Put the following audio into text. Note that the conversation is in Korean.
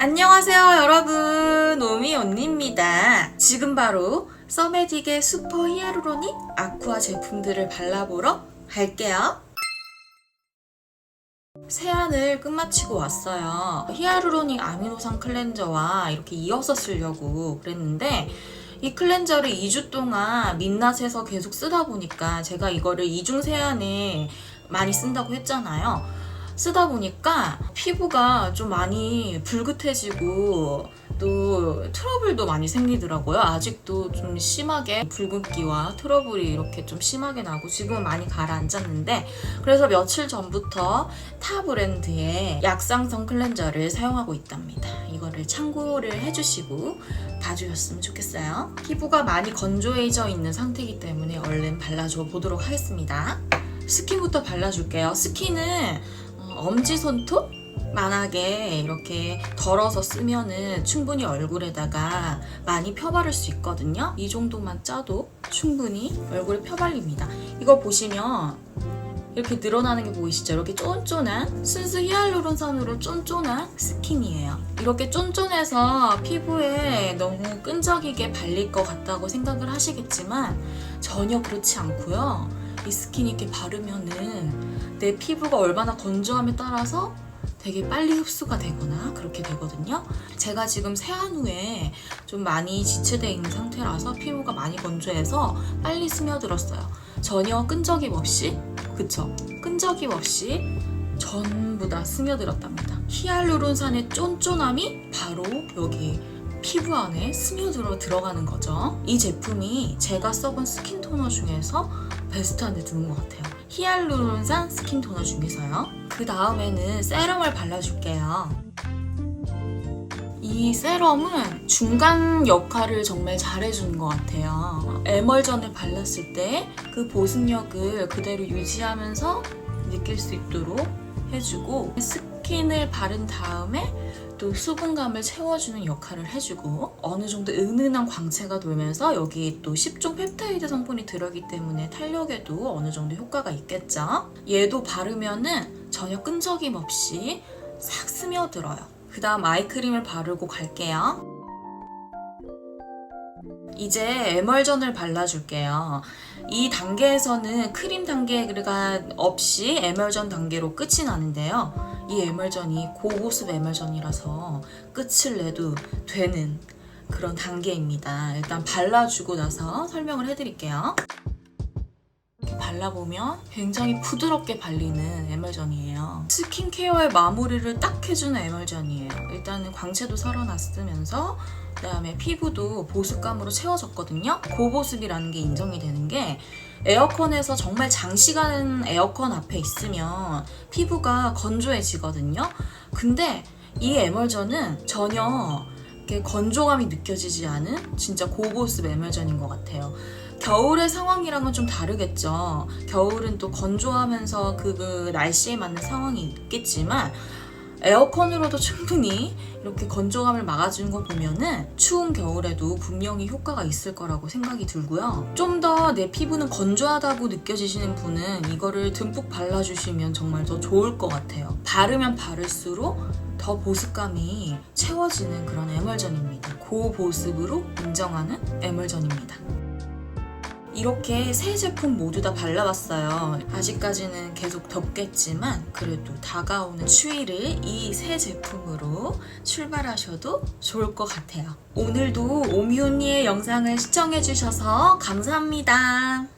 안녕하세요 여러분. 오미 언니입니다. 지금 바로 써메딕의 슈퍼 히아루로닉 아쿠아 제품들을 발라보러 갈게요. 세안을 끝마치고 왔어요. 히아루로닉 아미노산 클렌저와 이렇게 이어서 쓰려고 그랬는데 이 클렌저를 2주 동안 민낯에서 계속 쓰다 보니까 제가 이거를 이중 세안에 많이 쓴다고 했잖아요 쓰다 보니까 피부가 좀 많이 붉은해지고 또 트러블도 많이 생기더라고요. 아직도 좀 심하게 붉은기와 트러블이 이렇게 좀 심하게 나고 지금은 많이 가라앉았는데 그래서 며칠 전부터 타 브랜드의 약상성 클렌저를 사용하고 있답니다. 이거를 참고를 해주시고 봐주셨으면 좋겠어요. 피부가 많이 건조해져 있는 상태이기 때문에 얼른 발라줘 보도록 하겠습니다. 스킨부터 발라줄게요. 스킨은 어, 엄지 손톱 만하게 이렇게 덜어서 쓰면은 충분히 얼굴에다가 많이 펴바를 수 있거든요. 이 정도만 짜도 충분히 얼굴에 펴발립니다. 이거 보시면 이렇게 늘어나는 게 보이시죠? 이렇게 쫀쫀한 순수 히알루론산으로 쫀쫀한 스킨이에요. 이렇게 쫀쫀해서 피부에 너무 끈적이게 발릴 것 같다고 생각을 하시겠지만 전혀 그렇지 않고요. 이 스킨 이렇게 바르면은 내 피부가 얼마나 건조함에 따라서 되게 빨리 흡수가 되거나 그렇게 되거든요. 제가 지금 세안 후에 좀 많이 지체되어 있는 상태라서 피부가 많이 건조해서 빨리 스며들었어요. 전혀 끈적임 없이, 그쵸? 끈적임 없이 전부 다 스며들었답니다. 히알루론산의 쫀쫀함이 바로 여기 피부 안에 스며들어 들어가는 거죠. 이 제품이 제가 써본 스킨 토너 중에서 베스트 안에 드는 것 같아요. 히알루론산 스킨 토너 중에서요. 그 다음에는 세럼을 발라줄게요. 이 세럼은 중간 역할을 정말 잘해주는 것 같아요. 에멀전을 발랐을 때 그 보습력을 그대로 유지하면서 느낄 수 있도록 해주고 스킨을 바른 다음에 또 수분감을 채워주는 역할을 해주고 어느 정도 은은한 광채가 돌면서 여기 또 10종 펩타이드 성분이 들어있기 때문에 탄력에도 어느 정도 효과가 있겠죠. 얘도 바르면은 전혀 끈적임 없이 싹 스며들어요. 그 다음 아이크림을 바르고 갈게요. 이제 에멀전을 발라줄게요. 이 단계에서는 크림 단계가 없이 에멀전 단계로 끝이 나는데요. 이 에멀전이 고보습 에멀전이라서 끝을 내도 되는 그런 단계입니다. 일단 발라주고 나서 설명을 해드릴게요. 발라보면 굉장히 부드럽게 발리는 에멀전이에요. 스킨케어의 마무리를 딱 해주는 에멀전이에요. 일단은 광채도 살아났으면서 그다음에 피부도 보습감으로 채워졌거든요. 고보습이라는 게 인정이 되는 게 에어컨에서 정말 장시간 에어컨 앞에 있으면 피부가 건조해지거든요. 근데 이 에멀전은 전혀 건조감이 느껴지지 않은 진짜 고보습 에멀전인 것 같아요. 겨울의 상황이랑은 좀 다르겠죠. 겨울은 또 건조하면서 그, 그 날씨에 맞는 상황이 있겠지만 에어컨으로도 충분히 이렇게 건조감을 막아주는 거 보면은 추운 겨울에도 분명히 효과가 있을 거라고 생각이 들고요. 좀 더 내 피부는 건조하다고 느껴지시는 분은 이거를 듬뿍 발라주시면 정말 더 좋을 것 같아요. 바르면 바를수록 더 보습감이 채워지는 그런 에멀전입니다. 고보습으로 인정하는 에멀전입니다. 이렇게 세 제품 모두 다 발라봤어요. 아직까지는 계속 덥겠지만 그래도 다가오는 추위를 이 세 제품으로 출발하셔도 좋을 것 같아요. 오늘도 오미 언니의 영상을 시청해주셔서 감사합니다.